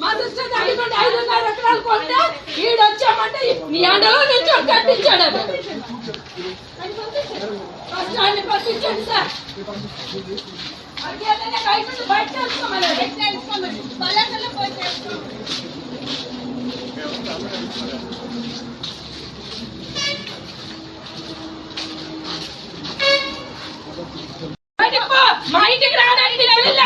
మా సిస్టర్ దగ్గర నుండి ఐదున్నర ఎకరాలు కొంటే ఈడు వచ్చామంటే నీ ఎండలో నుంచి కట్టించాడు అది. ఫస్ట్ ఆయన్ని పంపించండి సార్. అదేదైనా బయట నుంచి బయట చేసుకోమని బయట చేసుకోమని పల్లెటూరులో పోయి చేసుకోమని బయటికి పో. మా ఇంటికి రావడానికి నేను వెళ్ళాను. మా ఇంటికి వస్తావు. వెళ్ళు, నీ ఇంటికి వచ్చినప్పుడు నా పిల్లలకి ఎలా తెలుసు? మా కష్టాలతో ఎవరే మీరు? బయటకు. ఇంటికి కూర్చున్నారు.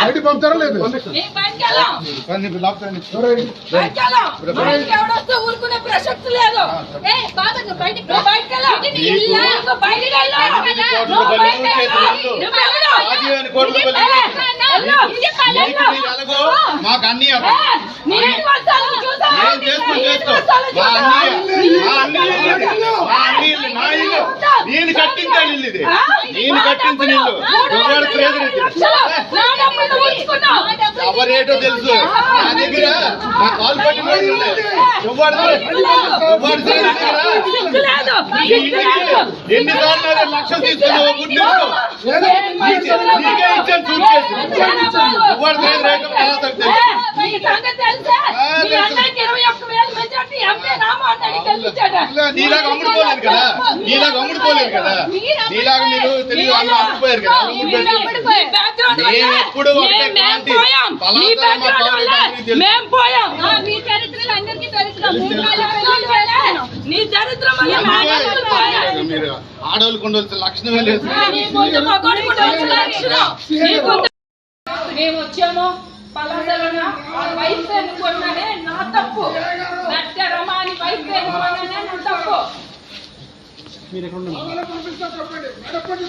బయట పంపుతారా లేదు? ఊరుకునే ప్రసక్తి లేదు. ఏ, మాకు అన్ని నేను కట్టించాను ఇల్లు ఇది? నేను కట్టించిన ఇల్లు. ఎవరు తెలుసు? నా దగ్గర నా కాల్ పట్టి అదే లక్షలు తీసుకున్నావు నీకే ఇచ్చాను సూట్ నీలాగా అమ్ముడుకోలేదు కదా. నీలాగా కదా. నీలాగా మీరు వాళ్ళు కదా. మేము ఎప్పుడు ఆడవాళ్ళు ఉండవలసిన లక్షణమే లేదు. మేము వచ్చాము పలాసలోన వైఫ్ ఎన్నుకున్నానే నా తప్పు నట్ట రమాని వైఫ్ ఎన్నుకున్నానే నా తప్పు ఎవరు పంపిస్తా చెప్పండి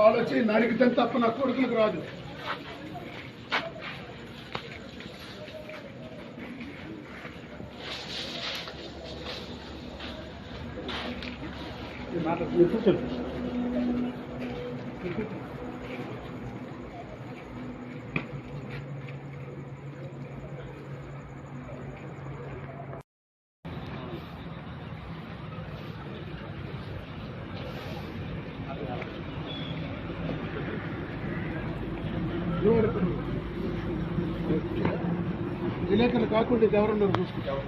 కాలు వచ్చి నరికితే తప్ప నా కొడుకులకు రాదు. విలేకరులు కాకుండా ఇది ఎవరున్నారు చూసుకుంటారు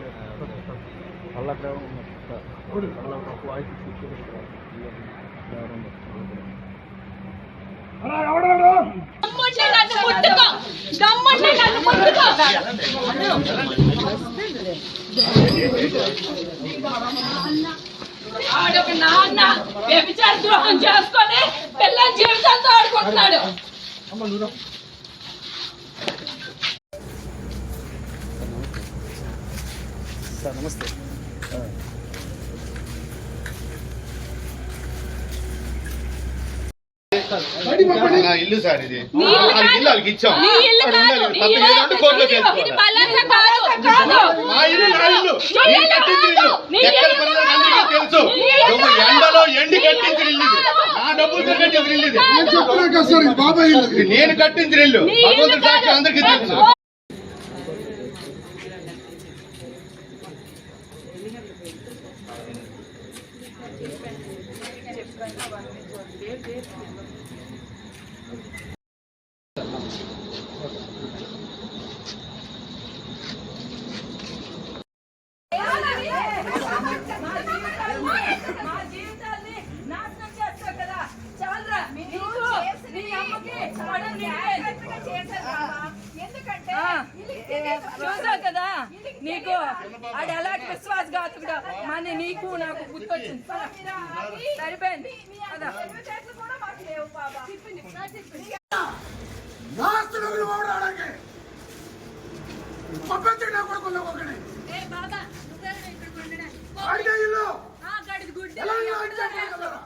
ఆడొక నాన్న వ్యభిచార ద్రోహం చేసుకొని పిల్లల జీవితాలతో ఆడుకుంటున్నాడు బయటికి పంపండి నా ఇల్లు సార్ ఇది. ఇల్లు వాళ్ళకి ఇల్లు వాళ్ళకి ఇచ్చాం. నీ ఇల్లు అక్కడ కాదు. ఉండాలి. నీ పక్కన ఇల్లు ఏదంటే కోర్టులో ఇది చేసుకోవాలి. పలాస కాదు. కాదు. నా ఇల్లు నా ఇల్లు. నీ నేను కట్టించిన. ఇల్లు నీ ఎక్కడ ఇల్లు పనులు అందరికీ. తెలుసు. నీ ఇల్లు నువ్వు కాదు. ఎండలో ఎండి కట్టించిన ఇల్లు. ఇది కాదు. నా డబ్బులతో కట్టించిన ఇల్లు ఇది. నేను చెప్పినా కదా సార్ ఇది బాబాయ్ ఇల్లు ఇది నేను కట్టించిన ఇల్లు. నీ ఇల్లు భగవంతుడి సాక్షి కాదు. అందరికీ తెలుసు. बैठा हुआ है जो देर देर చూసావు కదా? నీకు ఆడు ఎలాంటి విశ్వాసఘాతుడు మన నీకు నాకు గుర్తొచ్చింది. సరిపోయింది. పద. నాస్తులు ఓడడానికి పంపించండి నా కొడుకుల్లో ఒకటి అడిగే ఇల్లు ఎలా ఇల్లు అంటే చెప్పగలరా?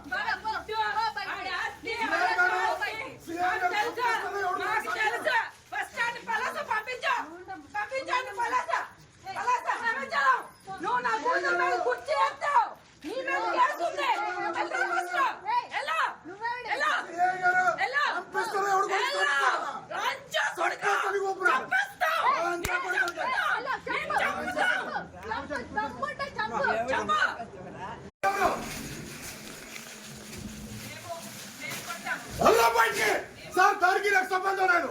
సంబంధం లేదు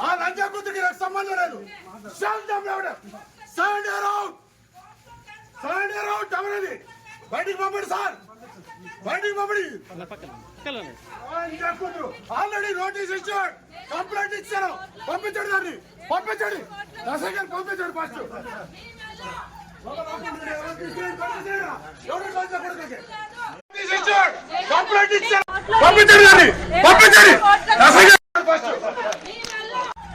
ఆ లంచా కూతురికి నాకు సంబంధం లేదు శాంతం ఎవడు సరెండర్ అవుట్ సరెండర్ అవుట్ ఎవరది? బయటికి పంపండి సార్. బయటికి పంపండి. ఆల్రెడీ నోటీస్ ఇచ్చాడు. కంప్లైంట్ ఇచ్చారు. పంపించండి దాన్ని. పంపించండి. దశగారు పంపించండి ఫస్ట్ కంప్లైంట్ ఇచ్చారు. పంపించండి దాన్ని. పంపించండి. దశగారు ఫస్ట్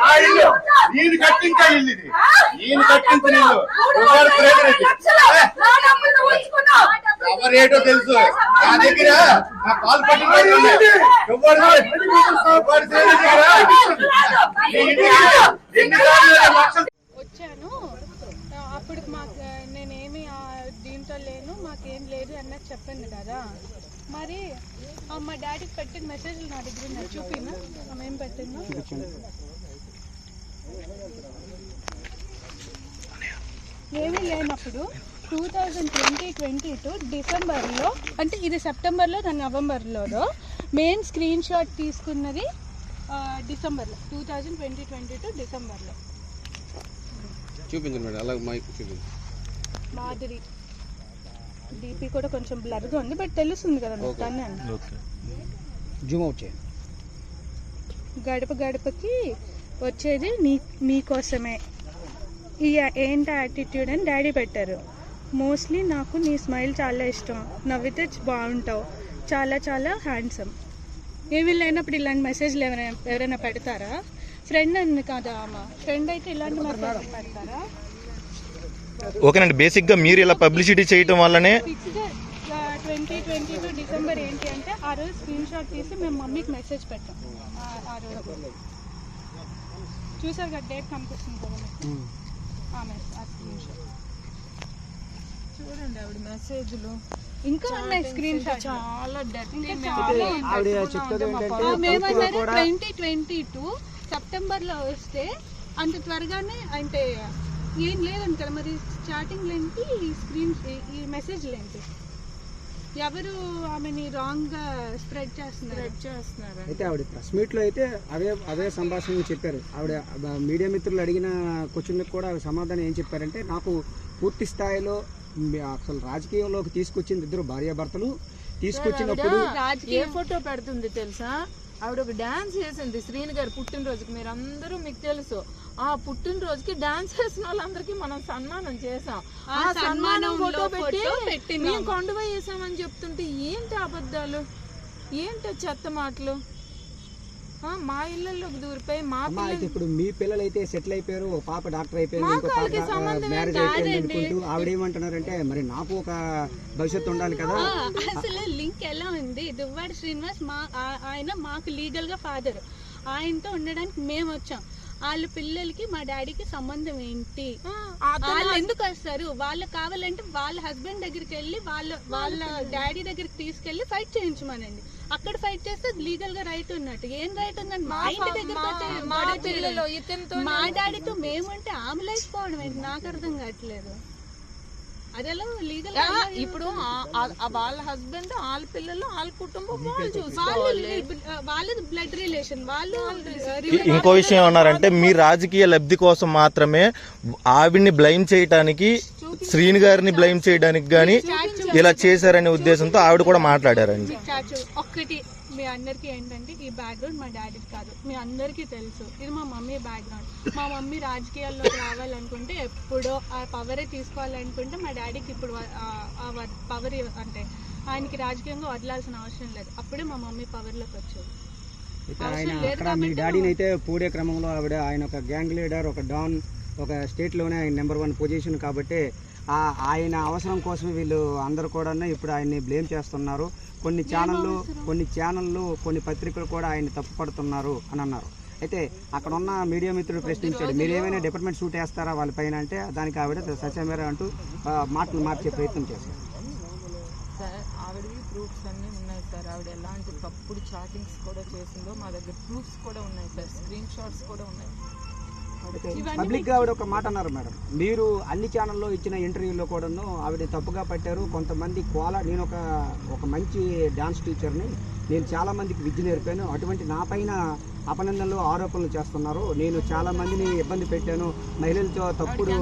మా ఇల్లు నేను కట్టించే ఇల్లు ఇది నేను కట్టించిన ఇల్లు ఎవరు ప్రేరణ ఇది? తెలుసు. నా దగ్గర నా కాల్ పట్టిన వచ్చాను. అప్పుడు మాకు నేనేమి దీంతో లేను మాకేం లేదు అన్నది చెప్పింది కదా. మరి మా డాడీకి పెట్టిన మెసేజ్లు నా దగ్గర ఉన్నాయి. చూపినా? ఆమె ఏం పెట్టిందో? ఏమీ లేనప్పుడు two thousand twenty twenty two డిసెంబర్లో అంటే ఇది సెప్టెంబర్లో దాని నవంబర్లోదో మెయిన్ స్క్రీన్ షాట్ తీసుకున్నది డిసెంబర్లో two thousand twenty twenty two డిసెంబర్లో. చూపించండి మేడం అలా మైక్ చూపించండి. మాధురి. డిపి కూడా కొంచెం బ్లర్గా ఉంది బట్ తెలుస్తుంది కదా మీకు తనే. జూమ్ అవుట్ చేయండి. గడప గడపకి వచ్చేది నీ మీకోసమే. ఈ ఏంటి యాటిట్యూడ్ అని డాడీ పెట్టారు. మోస్ట్లీ నాకు నీ స్మైల్ చాలా ఇష్టం. నవ్వితే బాగుంటావు. చాలా చాలా హ్యాండ్సమ్ ఏమీ లేనప్పుడు ఇలాంటి మెసేజ్లు ఎవరైనా ఎవరైనా పెడతారా? ఫ్రెండ్ అని కదా ఆమె ఫ్రెండ్ అయితే ఇలాంటి మెసేజ్ పెడతారా? ఓకేనండి బేసిక్గా మీరు ఇలా పబ్లిసిటీ చేయటం వల్లనే ట్వంటీ ట్వంటీ టూ డిసెంబర్ ఏంటి అంటే ఆ రోజు స్క్రీన్ షాట్ తీసి మేము మమ్మీకి మెసేజ్ పెట్టాం. ఆ- రోజు. చూసారు కదా డేట్ కనిపిస్తుంది కదా ఆ స్క్రీన్ షాట్ చూడండి ఆవిడ మెసేజ్లు. ఇంకా ఉన్నాయి స్క్రీన్ షాట్ చాలా డర్టీ మేమన్నారు ట్వంటీ ట్వంటీ టూ సెప్టెంబర్లో వస్తే అంత త్వరగానే అంటే ఏం లేదండి కదా మరి చాటింగ్ ఏంటి ఈ స్క్రీన్ ఈ మెసేజ్లు ఏంటి ఎవరు ఆమెని రాంగ్గా స్ప్రెడ్ చేస్తున్నారు? చేస్తున్నారు. అయితే ఆవిడ ప్రెస్ మీట్లో అయితే అవే అవే సంభాషణలు చెప్పారు. ఆవిడ మీడియా మిత్రులు అడిగిన క్వశ్చన్లకు కూడా ఆవిడ సమాధానం ఏం చెప్పారంటే నాకు పూర్తి స్థాయిలో అసలు రాజకీయంలోకి తీసుకొచ్చింది ఇద్దరు భార్యాభర్తలు. తీసుకొచ్చినప్పుడు ఏ ఫోటో పెడుతుంది తెలుసా? ఆవిడ ఒక డాన్స్ చేసింది శ్రీని గారి పుట్టినరోజుకి. మీరు అందరూ మీకు తెలుసు. ఆ పుట్టినరోజుకి డాన్స్ చేసిన వాళ్ళందరికీ మనం సన్మానం చేసాం ఆ సన్మానం ఫోటో పెట్టి మేము కొండవ వేసామని చెప్తుంటే ఏంటి అబద్ధాలు? ఏంటి చెత్త మాటలు? మా ఇళ్ళల్లోకి దూరిపోయి మా అయితే పిల్లలు ఇప్పుడు మీ పిల్లలు అయితే సెటిల్ అయిపోయారు ఓ పాప డాక్టర్ అయిపోయింది మా ఇంకో పాప సంబంధం మ్యారేజ్? అయిపోయింది అనుకుంటూ ఆవిడ ఏమంటున్నారంటే మరి నాకు ఒక భవిష్యత్తు ఉండాలి కదా? అసలు లింక్ ఎలా ఉంది? దువ్వాడి శ్రీనివాస్ మా ఆయన మాకు లీగల్గా ఫాదర్ ఆయనతో ఉండడానికి మేము వచ్చాం వాళ్ళ పిల్లలకి మా డాడీకి సంబంధం ఏంటి? వాళ్ళు ఎందుకు వస్తారు? వాళ్ళకి కావాలంటే వాళ్ళ హస్బెండ్ దగ్గరికి వెళ్ళి వాళ్ళ వాళ్ళ డాడీ దగ్గరికి తీసుకెళ్ళి ఫైట్ చేయించమనండి. అక్కడ ఫైట్ చేస్తే లీగల్గా రైట్ ఉన్నట్టు. ఏం రైట్ ఉందండి? మా ఇంటి దగ్గర మా డాడీతో మేముంటే ఆమె లేకపోవడం ఏంటి? నాకు అర్థం కావట్లేదు. అదెలా లీగల్ ఇప్పుడు వాళ్ళ హస్బెండ్ వాళ్ళ పిల్లలు వాళ్ళ కుటుంబం వాళ్ళు వాళ్ళు చూసుకోవాలి వాళ్ళది బ్లడ్ రిలేషన్. వాళ్ళు ఇంకో విషయం ఏమన్నారంటే మీ రాజకీయ లబ్ధి కోసం మాత్రమే ఆవిడ్ని బ్లైమ్ చేయడానికి శ్రీని గారిని బ్లైమ్ చేయడానికి కానీ ఇలా చేశారనే ఉద్దేశంతో ఆవిడ కూడా మాట్లాడారండి. చాచు ఒక్కటి. మీ అందరికీ ఏంటంటే ఈ బ్యాక్గ్రౌండ్ మా డాడీకి కాదు. మీ అందరికీ తెలుసు. ఇది మా మమ్మీ బ్యాక్గ్రౌండ్ మా మమ్మీ రాజకీయాల్లోకి రావాలనుకుంటే ఎప్పుడో ఆ పవరే తీసుకోవాలనుకుంటే మా డాడీకి ఇప్పుడు ఆ- పవర్ అంటే ఆయనకి రాజకీయంగా వదలాల్సిన అవసరం లేదు. అప్పుడే మా మమ్మీ పవర్లోకి వచ్చేది. ఆయన అక్కడ మీ డాడీని అయితే పూడే క్రమంలో ఆవిడ ఆయన ఒక గ్యాంగ్ లీడర్ ఒక డాన్ ఒక స్టేట్లోనే ఆయన నెంబర్ వన్ పొజిషన్ కాబట్టి ఆయన అవసరం కోసమే వీళ్ళు అందరూ కూడా ఇప్పుడు ఆయన్ని బ్లేమ్ చేస్తున్నారు. కొన్ని ఛానళ్ళు కొన్ని ఛానళ్ళు కొన్ని పత్రికలు కూడా ఆయన తప్పుపడుతున్నారు అని అన్నారు. అయితే అక్కడ ఉన్న మీడియా మిత్రుడు ప్రశ్నించాడు మీరు ఏమైనా డిపార్ట్మెంట్ షూట్ వేస్తారా వాళ్ళ పైన? అంటే దానికి ఆవిడ సత్యమేర అంటూ మాటలు మార్చే ప్రయత్నం చేశారు. సార్ ఆవిడవి ప్రూఫ్స్ అన్నీ ఉన్నాయి సార్. ఆవిడ ఎలాంటి తప్పుడు చాటింగ్స్ కూడా చేసిందో మా దగ్గర ప్రూఫ్స్ కూడా ఉన్నాయి సార్. స్క్రీన్ షాట్స్ కూడా ఉన్నాయి. పబ్లిక్గా ఆవిడ ఒక మాట అన్నారు మేడం. మీరు అన్ని ఛానల్లో ఇచ్చిన ఇంటర్వ్యూలో కూడాను ఆవిడ తప్పుగా పట్టారు. కొంతమంది కోల నేను ఒక ఒక మంచి డాన్స్ టీచర్ని నేను చాలా మందికి విద్య నేర్పాను. అటువంటి నా పైన అపనందనలు ఆరోపణలు చేస్తున్నారు. నేను చాలా మందిని ఇబ్బంది పెట్టాను. మహిళలతో తప్పుడు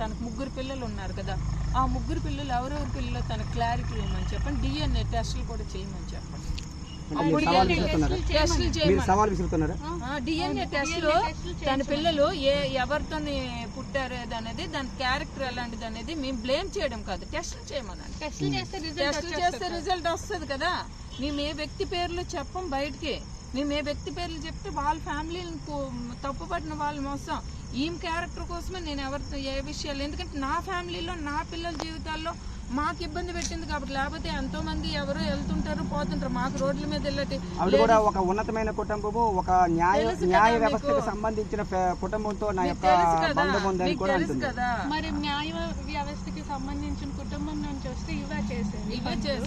తనకు ముగ్గురు పిల్లలు ఉన్నారు కదా. ఆ ముగ్గురు పిల్లలు ఎవరెవరి పిల్లలు తన క్లారిటీ ఇవ్వమని చెప్పండి. డిఎన్ఏ టెస్టులు కూడా చేయమని చెప్పండి. మీరు సవాల్ విసురుతున్నారా? డిఎన్ఏ టెస్ట్లు తన పిల్లలు ఏ ఎవరితో పుట్టారు అనేది దాని క్యారెక్టర్ ఎలాంటిది అనేది మేము బ్లేమ్ చేయడం కాదు టెస్టులు రిజల్ట్ టెస్ట్ చేస్తే రిజల్ట్ వస్తుంది కదా. మేము ఏ వ్యక్తి పేర్లు చెప్పం బయటికి. మేము ఏ వ్యక్తి పేర్లు చెప్తే వాళ్ళ ఫ్యామిలీని తప్పుపడిన వాళ్ళు మోసం. ఈమె క్యారెక్టర్ కోసమే నేను ఎవరితో ఏ విషయాలు ఎందుకంటే నా ఫ్యామిలీలో నా పిల్లల జీవితాల్లో మాకు ఇబ్బంది పెట్టింది కాబట్టి లేకపోతే ఎంతో మంది ఎవరో వెళ్తుంటారు పోతుంటారు. మాకు రోడ్ల మీద వెళ్ళటి ఆవిడ కూడా ఒక ఉన్నతమైన కుటుంబము ఒక న్యాయ. వ్యవస్థకు సంబంధించిన కుటుంబంతో నా యొక్క బంధం ఉందని కూడా అంటుంది. కదా? మరి న్యాయ వ్యవస్థకి సంబంధించిన కుటుంబం నుంచి వస్తే ఇవే చేసేది. ఇవే చేసి